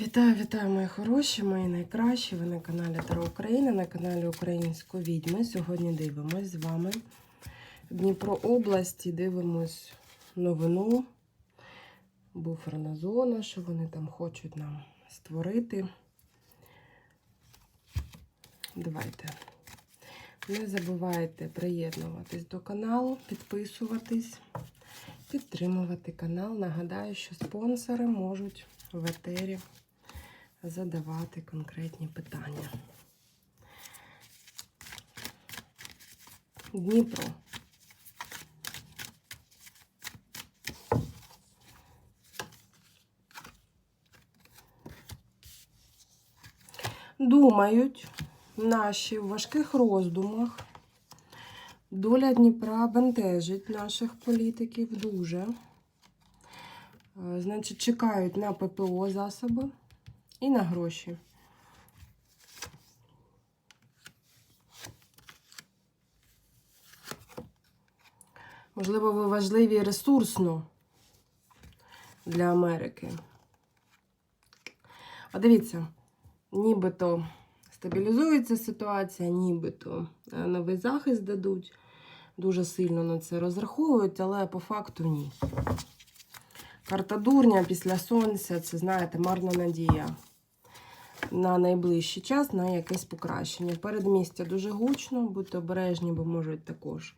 Вітаю, вітаю, мої хороші, мої найкращі. Ви на каналі Таро Україна, на каналі Української відьми. Сьогодні дивимось з вами в Дніпро області. Дивимось новину. Буферна зона, що вони там хочуть нам створити. Давайте. Не забувайте приєднуватись до каналу, підписуватись, підтримувати канал. Нагадаю, що спонсори можуть в етері задавати конкретні питання. Дніпро. Думають наші в важких роздумах. Доля Дніпра бентежить наших політиків дуже. Е, Значить, чекають на ППО засоби і на гроші. Можливо, ви важливі ресурсно для Америки. А дивіться, нібито стабілізується ситуація, нібито е, новий захист дадуть. Дуже сильно на це розраховують, але по факту ні. Карта дурня після сонця це, знаєте, марна надія на найближчий час на якесь покращення. Передмістя дуже гучно, будьте обережні, бо можуть також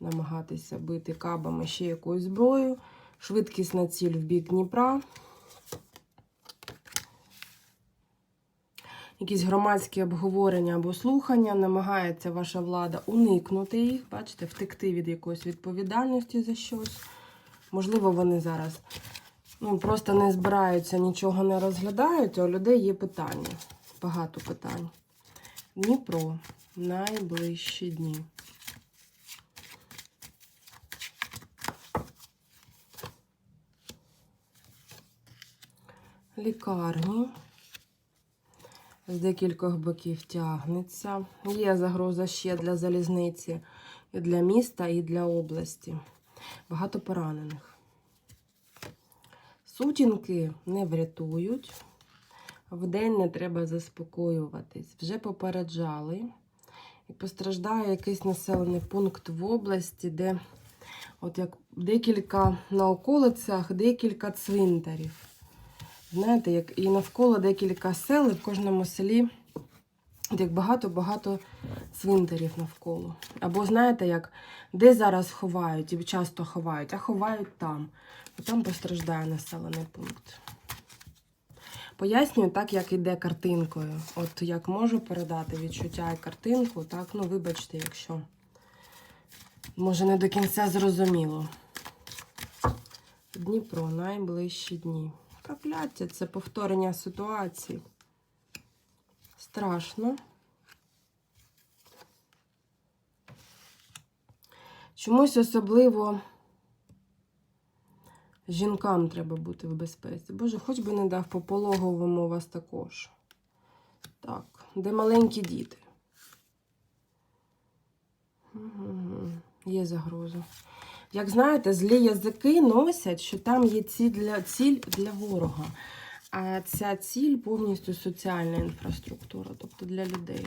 намагатися бити кабами ще якоюсь зброєю. Швидкісна ціль в бік Дніпра. Якісь громадські обговорення або слухання, намагається ваша влада уникнути їх, бачите, втекти від якоїсь відповідальності за щось. Можливо, вони зараз ну, просто не збираються, нічого не розглядають, а у людей є питання. Багато питань. Дніпро. Найближчі дні. Лікарні. З декількох боків тягнеться. Є загроза ще для залізниці, і для міста, і для області. Багато поранених. Сутінки не врятують. Вдень не треба заспокоюватись. Вже попереджали. І постраждає якийсь населений пункт в області, де от як декілька на околицях, декілька цвинтарів. Знаєте, як і навколо декілька сел, і в кожному селі як багато-багато цвинтарів навколо. Або знаєте, як де зараз ховають, і часто ховають, а ховають там. І там постраждає населений пункт. Пояснюю так, як іде картинкою. От як можу передати відчуття і картинку, так, ну вибачте, якщо може не до кінця зрозуміло. Дніпро, найближчі дні. Прокляття це повторення ситуації. Страшно. Чомусь особливо жінкам треба бути в безпеці. Боже, хоч би не дав по пологовому вас також. Так, де маленькі діти. Угу. Є загроза. Як знаєте, злі язики носять, що там є ціль для, ціль для ворога. А ця ціль повністю соціальна інфраструктура, тобто для людей.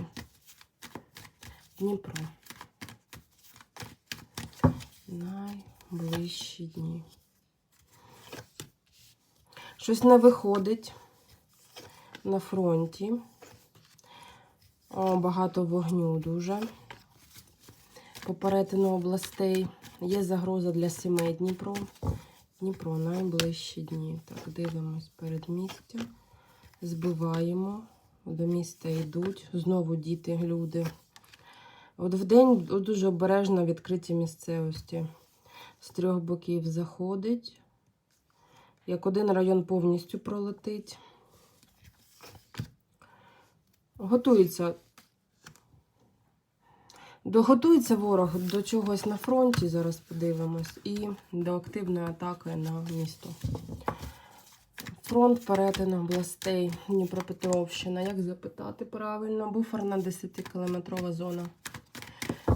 Дніпро. Найближчі дні. Щось не виходить на фронті. О, багато вогню дуже. По перетину областей. Є загроза для сімей Дніпро. Дніпро найближчі дні. Так, дивимось передмістя. Збиваємо. До міста йдуть. Знову діти, люди. От вдень дуже обережно відкриті місцевості. З трьох боків заходить. Як один район повністю пролетить. Готується Доготується ворог до чогось на фронті, зараз подивимось, і до активної атаки на місто. Фронт перетину областей Дніпропетровщина. Як запитати правильно? Буферна 10-кілометрова зона.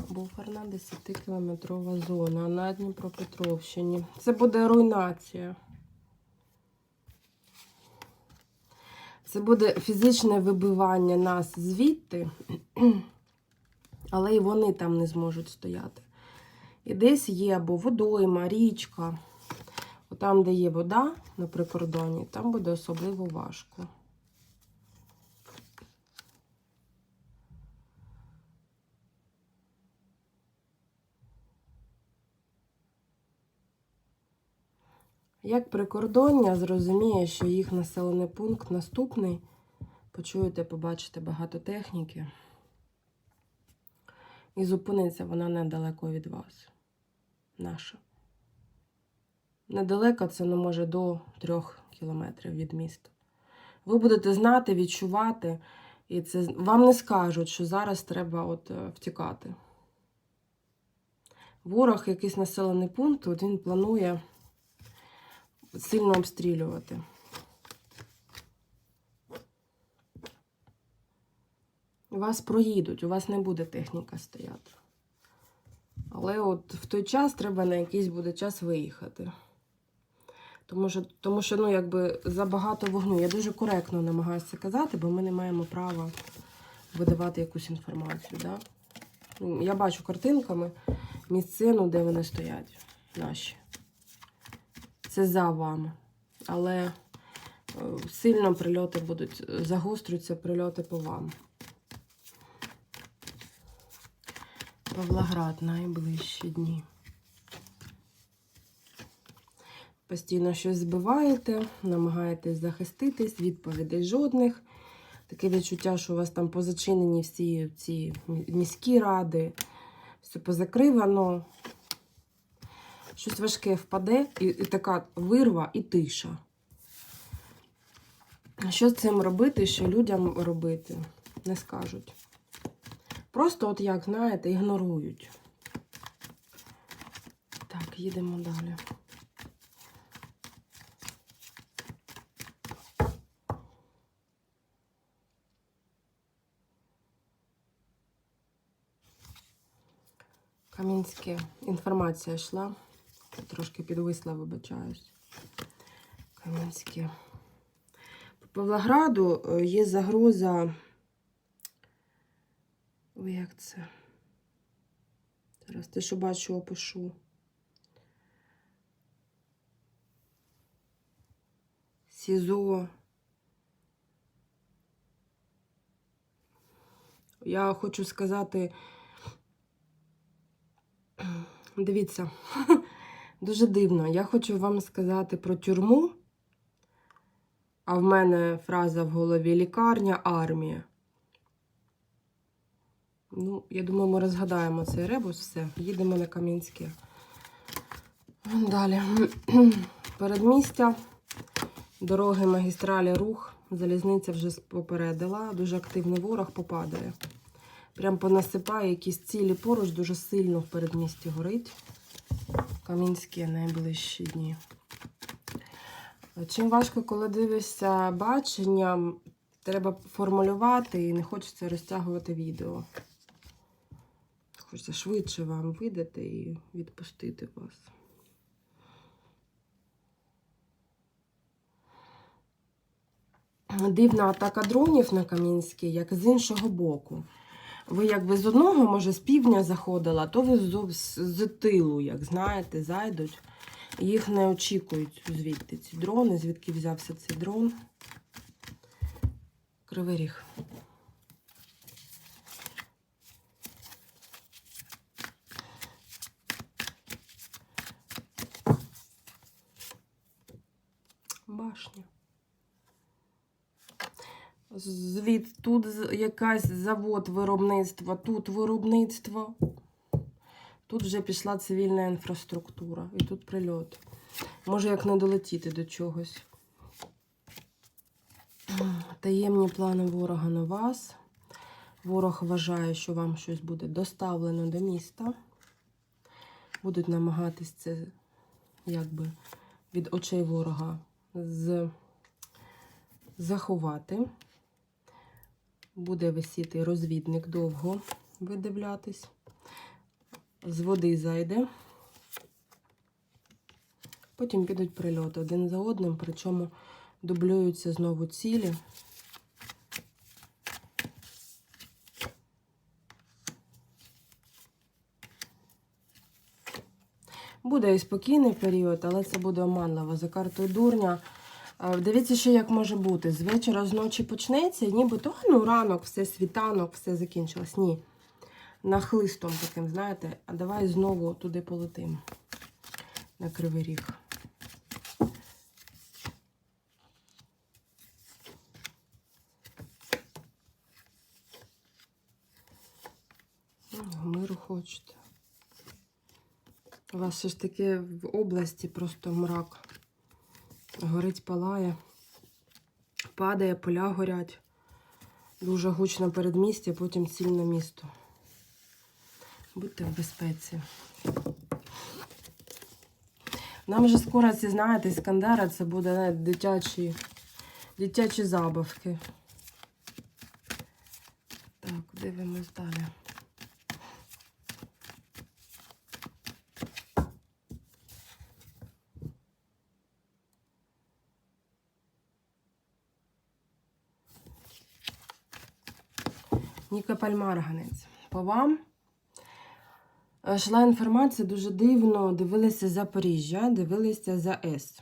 Буферна 10-кілометрова зона на Дніпропетровщині. Це буде руйнація. Це буде фізичне вибивання нас звідти, але і вони там не зможуть стояти. І десь є або водойма, річка. Там, де є вода на прикордоні, там буде особливо важко. Як прикордоння зрозуміє, що їх населений пункт наступний, почуєте, побачите багато техніки. І зупиниться вона недалеко від вас. Наша. Недалеко це не може до трьох кілометрів від міста. Ви будете знати, відчувати, і це вам не скажуть, що зараз треба от е, втікати. Ворог, якийсь населений пункт, він планує сильно обстрілювати. Вас проїдуть, у вас не буде техніка стояти. Але от в той час треба на якийсь буде час виїхати. Тому що, тому що ну, якби забагато вогню. Я дуже коректно намагаюся казати, бо ми не маємо права видавати якусь інформацію. Да? Ну, Я бачу картинками місцину, де вони стоять, наші. Це за вами. Але е, сильно прильоти будуть, загострюються прильоти по вам. Павлоград найближчі дні. Постійно щось збиваєте, намагаєтесь захиститись, відповідей жодних. Таке відчуття, що у вас там позачинені всі ці міські ради, все позакривано. Щось важке впаде, і, і така вирва і тиша. Що з цим робити, що людям робити? Не скажуть. Просто, от як, знаєте, ігнорують. Так, їдемо далі. Кам'янське. Інформація йшла. Трошки підвисла, вибачаюсь. Кам'янське. По Павлограду е, є загроза. Ой, як це? Зараз те, що бачу, опишу. СІЗО. Я хочу сказати, дивіться, дуже дивно. Я хочу вам сказати про тюрму, а в мене фраза в голові лікарня, армія. Ну, я думаю, ми розгадаємо цей ребус, все, їдемо на Кам'янське. Далі. Передмістя, дороги, магістралі, рух. Залізниця вже попередила. Дуже активний ворог попадає. Прям понасипає якісь цілі поруч, дуже сильно в передмісті горить. Кам'янське найближчі дні. Чим важко, коли дивишся бачення, треба формулювати і не хочеться розтягувати відео. Хочеться швидше вам видати і відпустити вас. Дивна атака дронів на Кам'янський, як з іншого боку. Ви якби з одного, може, з півдня заходила, то ви з, з, з тилу, як знаєте, зайдуть. Їх не очікують звідти ці дрони, звідки взявся цей дрон. Кривий ріг. Звід, тут якась завод виробництва, тут виробництво. Тут вже пішла цивільна інфраструктура. І тут прильот. Може, як не долетіти до чогось. Таємні плани ворога на вас. Ворог вважає, що вам щось буде доставлено до міста. Будуть намагатись це якби від очей ворога з... заховати буде висіти розвідник довго видивлятись, з води зайде. Потім підуть прильоти один за одним, причому дублюються знову цілі. Буде і спокійний період, але це буде оманливо за картою дурня. Дивіться, ще як може бути. З вечора з ночі почнеться, і нібито ну, ранок, все світанок, все закінчилось. Ні. Нахлистом таким, знаєте, а давай знову туди полетим. На кривий ріг. Ну, Миру хочете. У вас все ж таки в області просто мрак. Горить, палає, падає, поля горять. Дуже гучно передмістя, потім цільне місто. Будьте в безпеці. Нам же скоро ці, знаєте, Іскандера це буде знаєте, дитячі, дитячі забавки. Так, дивимось далі. Нікопаль Марганець. По вам е, йшла інформація дуже дивно. Дивилися Запоріжжя, дивилися за С.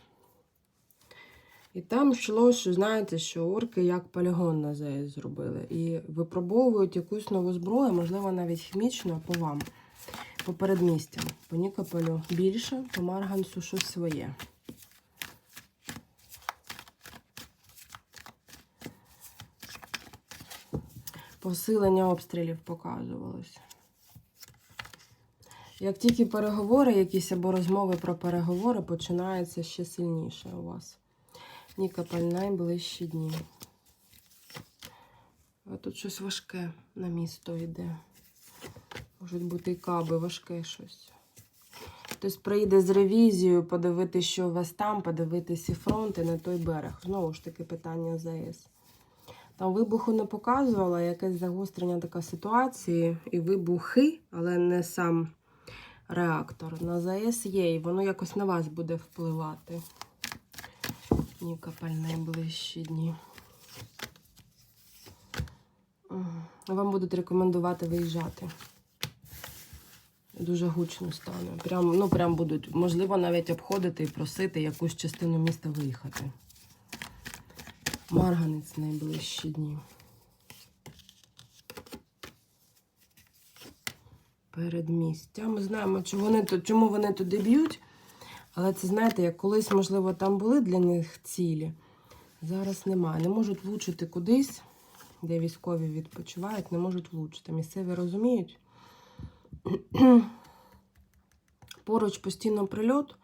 І там йшло, що знаєте, що орки як полігон на ЗАЕС зробили. І випробовують якусь нову зброю, можливо, навіть хімічну, по вам, по передмістям. По Нікополю більше, по Марганцу щось своє. Посилення обстрілів показувалось. Як тільки переговори, якісь або розмови про переговори, починається ще сильніше у вас. Нікополь найближчі дні. А тут щось важке на місто йде. Можуть бути і каби, важке щось. Хтось приїде з ревізією, подивитися, що у вас там, подивитися і фронт, на той берег. Знову ж таки, питання ЗАЕС. Там вибуху не показувала, якесь загострення така ситуації, і вибухи, але не сам реактор. На ЗАЕС є, і воно якось на вас буде впливати. Нікопаль найближчі дні. Вам будуть рекомендувати виїжджати. Дуже гучно стане. Прям, ну, прям будуть, можливо, навіть обходити і просити якусь частину міста виїхати. Марганець найближчі дні. Передмістя. Ми знаємо, чому вони, чому вони туди б'ють. Але це, знаєте, як колись, можливо, там були для них цілі. Зараз немає. Не можуть влучити кудись, де військові відпочивають, не можуть влучити. Місцеві розуміють. Поруч постійно прильот,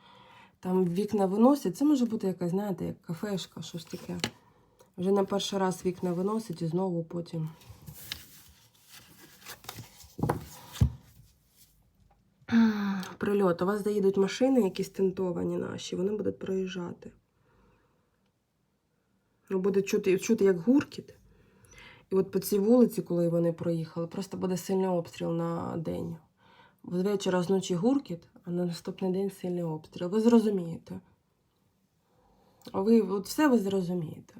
там вікна виносять. Це може бути якась, знаєте, як кафешка, щось таке. Вже на перший раз вікна виносять і знову потім. Прильот. У вас заїдуть машини, якісь тентовані наші, вони будуть проїжджати. Ви будете чути, чути як гуркіт. І от по цій вулиці, коли вони проїхали, просто буде сильний обстріл на день. З вечора з ночі гуркіт, а на наступний день сильний обстріл. Ви зрозумієте. А ви от все ви зрозумієте.